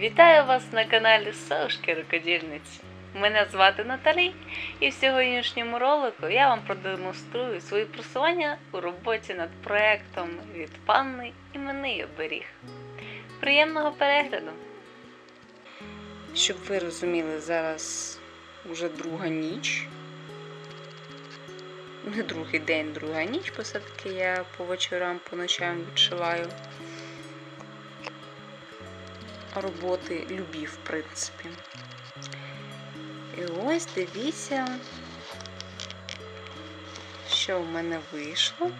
Вітаю вас на каналі Сошки Рукодільниці. Мене звати Наталі, і в сьогоднішньому ролику я вам продемонструю свої просування у роботі над проектом від панни іменний оберіг. Приємного перегляду! Щоб ви розуміли, зараз вже друга ніч. Не другий день, друга ніч, бо все-таки я по вечорам, по ночам відшиваю роботи любі, в принципі. І ось дивіться, що в мене вийшло.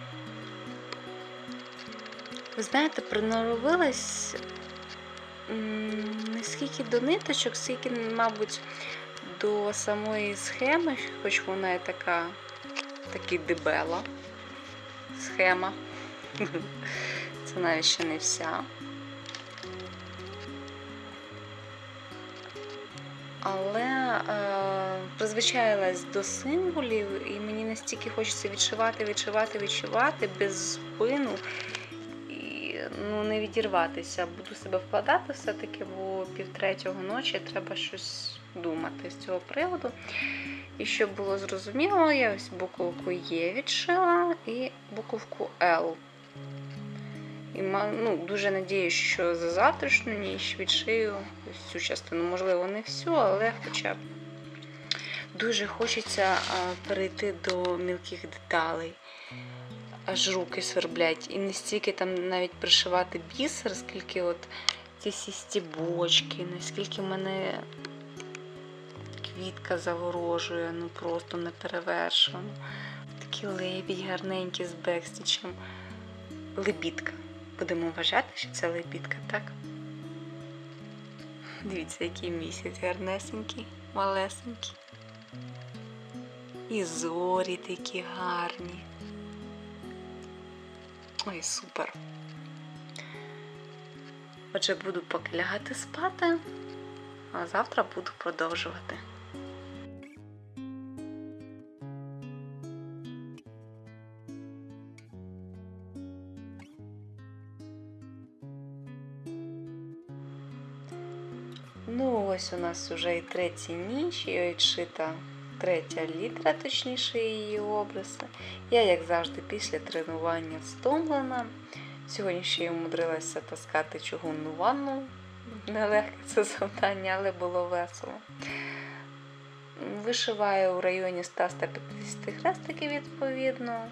Ви знаєте, приноровилась не скільки до ниточок, скільки, мабуть, до самої схеми, хоч вона і така, таки дебела схема. Це навіть ще не вся. Але е, призвичаїлась до символів, і мені настільки хочеться відшивати, відшивати, відшивати без спину і ну, не відірватися. Буду себе вкладати все-таки, бо півтретього ночі треба щось думати з цього приводу. І щоб було зрозуміло, я ось буковку Є відшила і буковку Л. І ну, дуже надіюсь, що за завтрашню ніч відшию цю частину. Можливо, не всю, але хоча б дуже хочеться перейти до мілких деталей. Аж руки сверблять. І не стільки там навіть пришивати бісер, скільки от ці всі стібочки, наскільки мене квітка заворожує, ну просто неперевершено. Такі лебідь гарненькі з бекстічем. Лебідка. Будемо вважати, що це лебідка, так? Дивіться, який місяць гарнесенький, малесенький. І зорі такі гарні. Ой, супер. Отже, буду поки лягати спати, а завтра буду продовжувати. Ну, ось у нас вже і третя ніч, і відшита третя літера, точніше, її обриси. Я, як завжди, після тренування стомлена. Сьогодні ще й умудрилася таскати чугунну ванну. Нелегке це завдання, але було весело. Вишиваю в районі 100-150 хрестиків, відповідно,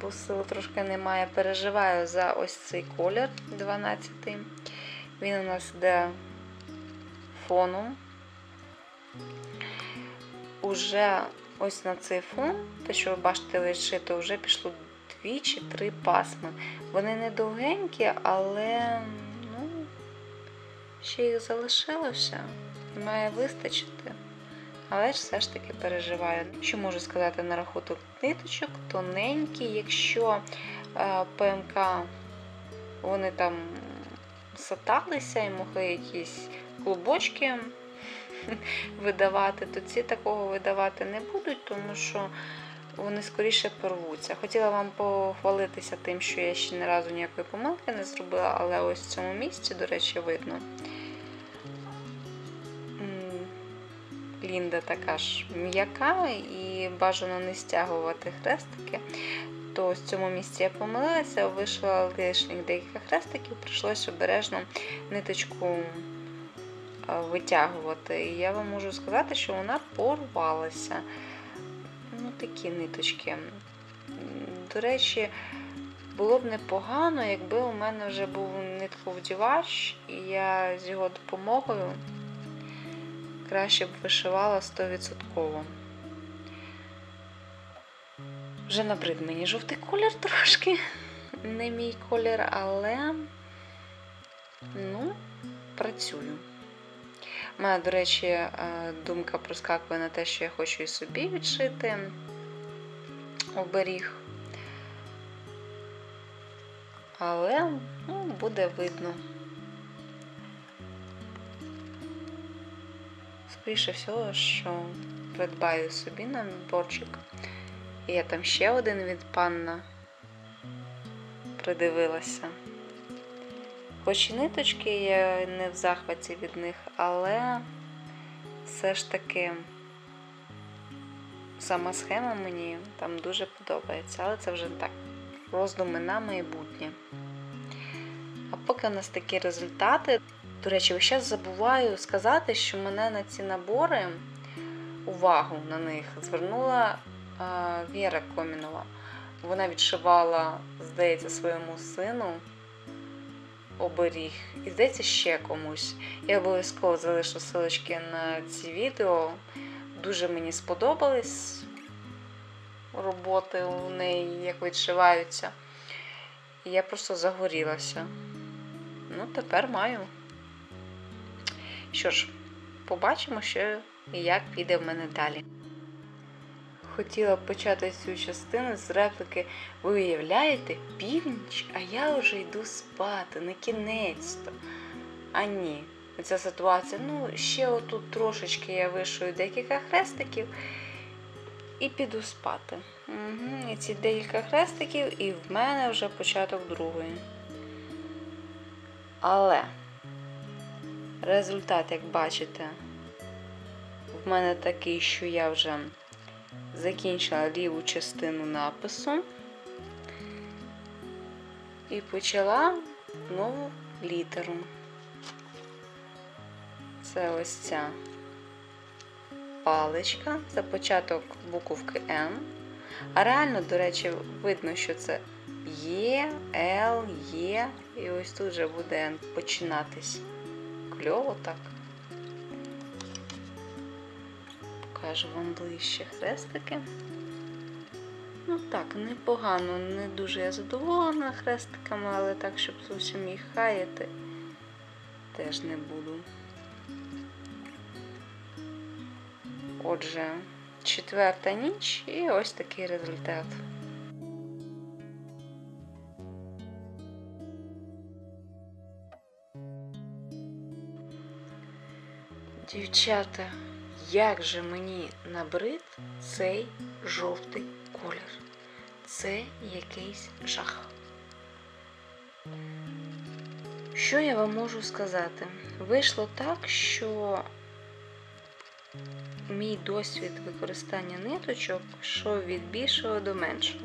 бо сили трошки немає. Переживаю за ось цей колір 12 Він у нас йде фону. Уже ось на цей фон, те, що ви бачите відшито, вже пішло дві чи три пасми. Вони не довгенькі, але ну, ще їх залишилося має вистачити. Але ж все ж таки переживаю. Що можу сказати на рахунок ниточок, тоненькі, якщо е, ПМК вони там саталися і могли якісь клубочки видавати, то ці такого видавати не будуть, тому що вони скоріше порвуться. Хотіла вам похвалитися тим, що я ще ні разу ніякої помилки не зробила, але ось в цьому місці, до речі, видно. Лінда така ж м'яка і бажано не стягувати хрестики. То в цьому місці я помилилася, вийшла лишніх декілька хрестиків, прийшлося обережно ниточку витягувати. І я вам можу сказати, що вона порвалася. Ну, такі ниточки. До речі, було б непогано, якби у мене вже був нитковдівач, і я з його допомогою краще б вишивала 100%. Вже набрид мені жовтий колір трошки, не мій колір, але ну, працюю. У мене, до речі, думка проскакує на те, що я хочу і собі відшити оберіг. Але ну, буде видно. Скоріше всього, що придбаю собі наборчик. Я там ще один від панна придивилася. Хоч і ниточки я не в захваті від них, але все ж таки сама схема мені там дуже подобається, але це вже так, роздуми на майбутнє. А поки у нас такі результати, до речі, весь час забуваю сказати, що мене на ці набори, увагу на них звернула Віра Комінова. Вона відшивала, здається, своєму сину оберіг. І здається, ще комусь. Я обов'язково залишу ссылочки на ці відео. Дуже мені сподобались роботи у неї, як відшиваються. І я просто загорілася. Ну, тепер маю. Що ж, побачимо, що і як піде в мене далі. Хотіла почати цю частину з реплики Ви уявляєте, північ, а я вже йду спати, не кінець-то. А ні, ця ситуація, ну, ще отут трошечки я вишую декілька хрестиків і піду спати. Угу, І ці декілька хрестиків, і в мене вже початок другої. Але результат, як бачите, в мене такий, що я вже закінчила ліву частину напису і почала нову літеру. Це ось ця паличка, це початок буковки Н. А реально, до речі, видно, що це Є, Л, Є, і ось тут вже буде починатись. Кльово так. Покажу вам ближче хрестики. Ну так, непогано, не дуже я задоволена хрестиками, але так, щоб зовсім їх хаяти, теж не буду. Отже, четверта ніч і ось такий результат. Дівчата, як же мені набрид цей жовтий колір? Це якийсь жах. Що я вам можу сказати? Вийшло так, що мій досвід використання ниточок йшов від більшого до меншого.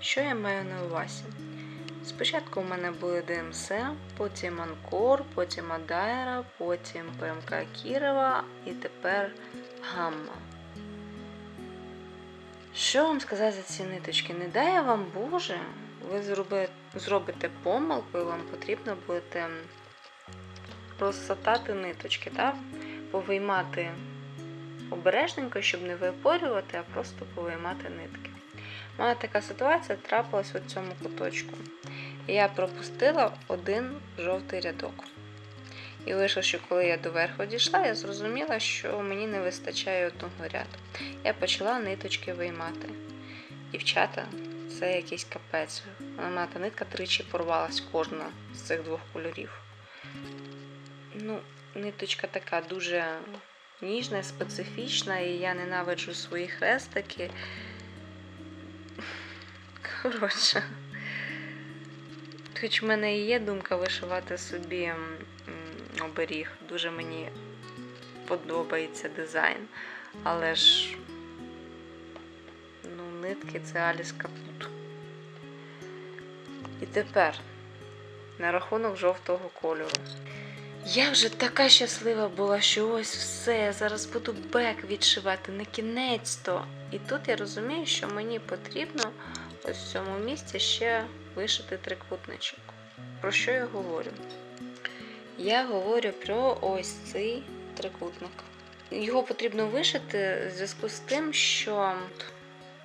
Що я маю на увазі? Спочатку у мене були ДМС, потім Анкор, потім Адайра, потім ПМК Кірова і тепер Гамма. Що вам сказати за ці ниточки? Не дай вам Боже, ви зробите помилку і вам потрібно буде розсатати ниточки, так? повиймати обережненько, щоб не випорювати, а просто повиймати нитки. У мене така ситуація трапилась у цьому куточку. Я пропустила один жовтий рядок. І вийшло, що коли я до верху дійшла, я зрозуміла, що мені не вистачає одного ряду. Я почала ниточки виймати. Дівчата, це якийсь капець. Вона та нитка тричі порвалась кожна з цих двох кольорів. Ну, ниточка така дуже ніжна, специфічна, і я ненавиджу свої хрестики. Коротше. Хоч в мене і є думка вишивати собі оберіг. Дуже мені подобається дизайн. Але ж ну, нитки це Аліс Капут. І тепер на рахунок жовтого кольору. Я вже така щаслива була, що ось все, я зараз буду бек відшивати на кінець то. І тут я розумію, що мені потрібно ось в цьому місці ще вишити трикутничок. Про що я говорю? Я говорю про ось цей трикутник. Його потрібно вишити в зв'язку з тим, що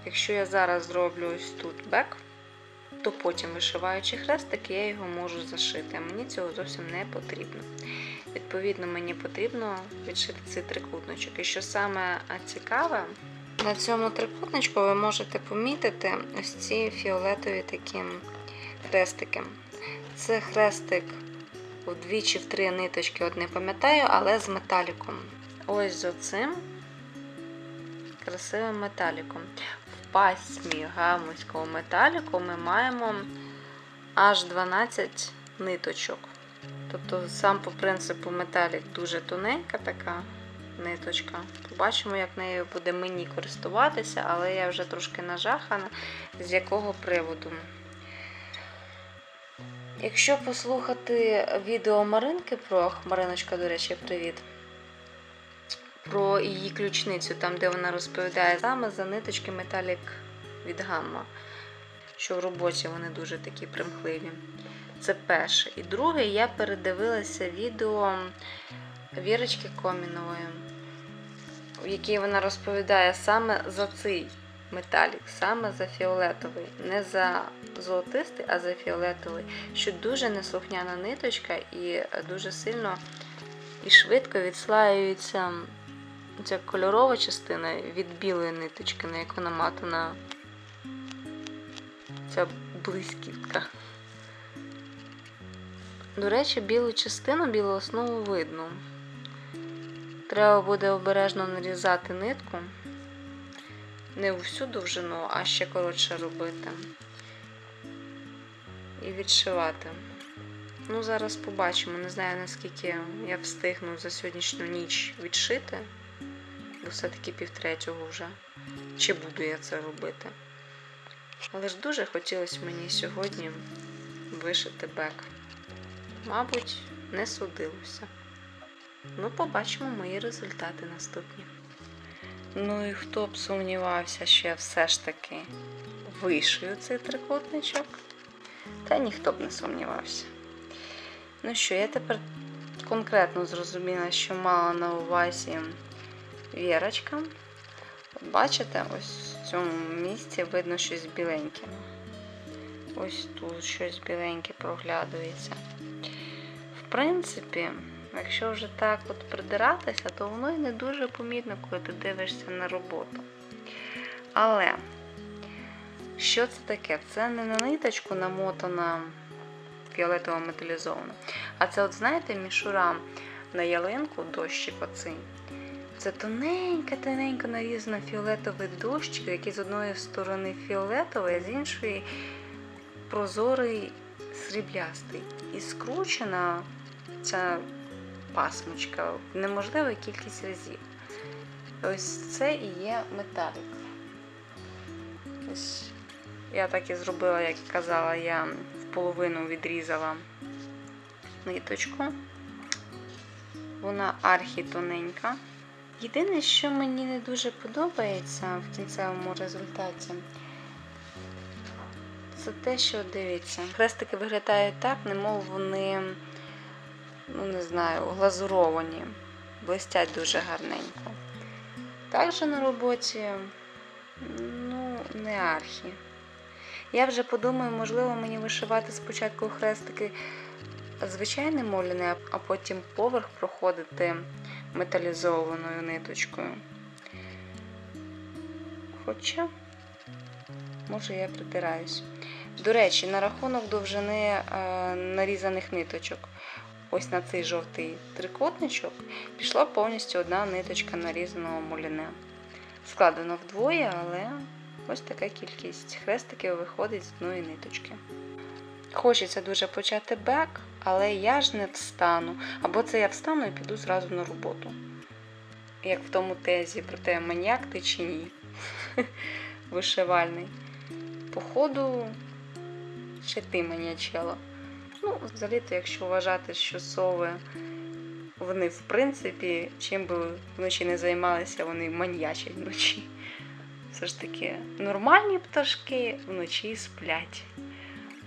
якщо я зараз зроблю ось тут бек, то потім, вишиваючи хрестик, я його можу зашити. Мені цього зовсім не потрібно. Відповідно, мені потрібно відшити цей трикутничок. І що саме цікаве, на цьому трикутничку ви можете помітити ось ці фіолетові такі хрестики. Це хрестик вдві чи в три ниточки, от не пам'ятаю, але з металіком. Ось з оцим красивим металіком. В пасмі гамуського металіку ми маємо аж 12 ниточок. Тобто сам по принципу металік дуже тоненька така ниточка. Побачимо, як нею буде мені користуватися, але я вже трошки нажахана, з якого приводу. Якщо послухати відео Маринки про Мариночка, до речі, привіт. Про її ключницю, там, де вона розповідає саме за ниточки металік від гамма, що в роботі вони дуже такі примхливі. Це перше. І друге, я передивилася відео Вірочки Комінової, в якій вона розповідає саме за цей металік, саме за фіолетовий. Не за золотистий, а за фіолетовий. Що дуже неслухняна ниточка і дуже сильно і швидко відслаюється ця кольорова частина від білої ниточки, на яку наматана ця блискітка. До речі, білу частину, білу основу видно. Треба буде обережно нарізати нитку. Не всю довжину, а ще коротше робити. І відшивати. Ну, зараз побачимо. Не знаю, наскільки я встигну за сьогоднішню ніч відшити. Бо все-таки півтретього вже. Чи буду я це робити? Але ж дуже хотілося мені сьогодні вишити бек. Мабуть, не судилося. Ну, побачимо мої результати наступні. Ну і хто б сумнівався, що я все ж таки вишию цей трикутничок, та ніхто б не сумнівався. Ну що, я тепер конкретно зрозуміла, що мала на увазі вірочка. Бачите, ось в цьому місці видно щось біленьке. Ось тут щось біленьке проглядується. В принципі, якщо вже так от придиратися, то воно і не дуже помітно, коли ти дивишся на роботу. Але, що це таке? Це не на ниточку намотана фіолетово металізована. А це, от знаєте, мішура на ялинку, дощик оцей. Це тоненька-тоненько нарізана фіолетовий дощик, який з одної сторони фіолетовий, а з іншої прозорий сріблястий. І скручена ця пасмочка в неможлива кількість разів. Ось це і є металік. Ось я так і зробила, як казала, я в половину відрізала ниточку. Вона архітоненька. Єдине, що мені не дуже подобається в кінцевому результаті, це те, що дивіться, хрестики виглядають так, немов вони, ну не знаю, глазуровані, блистять дуже гарненько. Також на роботі, ну, не архі. Я вже подумаю, можливо, мені вишивати спочатку хрестики звичайним моліне, а потім поверх проходити металізованою ниточкою. Хоча, може, я притираюсь. До речі, на рахунок довжини е, нарізаних ниточок. Ось на цей жовтий трикутничок пішла повністю одна ниточка нарізаного моліне. Складено вдвоє, але ось така кількість хрестиків виходить з одної ниточки. Хочеться дуже почати бек, але я ж не встану. Або це я встану і піду зразу на роботу. Як в тому тезі про те, маніяк ти чи ні. Вишивальний. Походу, ще ти манячела. Ну, взагалі-то, якщо вважати, що сови, вони, в принципі, чим би вночі не займалися, вони маньячать вночі. Все ж таки, нормальні пташки вночі сплять.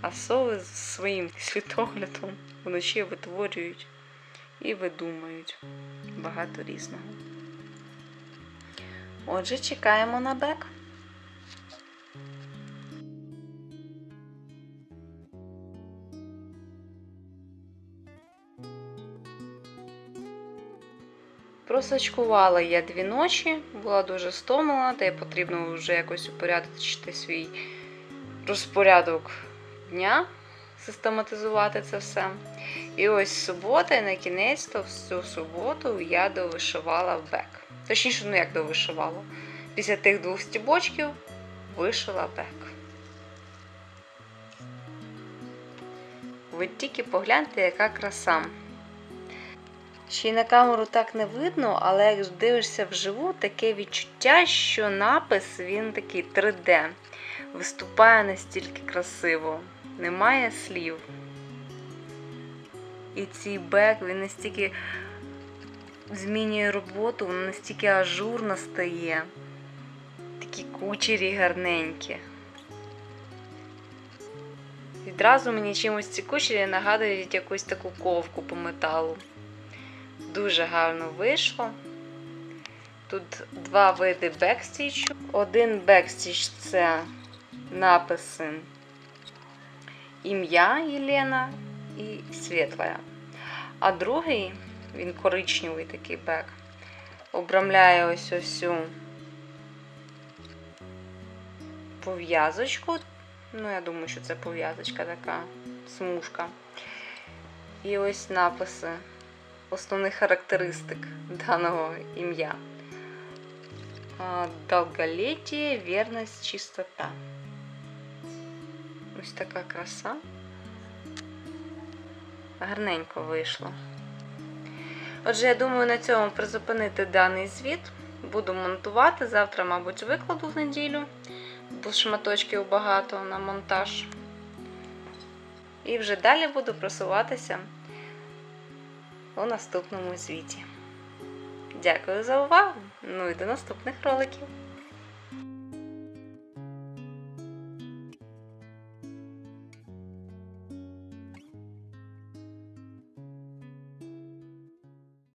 А сови з своїм світоглядом вночі витворюють і видумують багато різного. Отже, чекаємо на бек. Просачкувала я дві ночі, була дуже стомлена, та й потрібно вже якось упорядочити свій розпорядок дня, систематизувати це все. І ось субота, і на кінець то всю суботу я довишивала бек. Точніше, ну як довишивала. Після тих двох стібочків вишила бек. Ви тільки погляньте, яка краса. Ще й на камеру так не видно, але як дивишся вживу, таке відчуття, що напис він такий 3D. Виступає настільки красиво, немає слів. І цей бек він настільки змінює роботу, він настільки ажурно стає. Такі кучері гарненькі. Відразу мені чимось ці кучері нагадують якусь таку ковку по металу. Дуже гарно вийшло. Тут два види бекстічу. Один бекстіч це написи ім'я Єлена і світла. А другий, він коричневий такий бек, обрамляє ось цю пов'язочку. Ну, я думаю, що це пов'язочка така, смужка. І ось написи основних характеристик даного ім'я. А, Долголетие, вірність, чистота. Ось така краса. Гарненько вийшло. Отже, я думаю, на цьому призупинити даний звіт. Буду монтувати. Завтра, мабуть, викладу в неділю, бо шматочків багато на монтаж. І вже далі буду просуватися у наступному звіті. Дякую за увагу! Ну і до наступних роликів!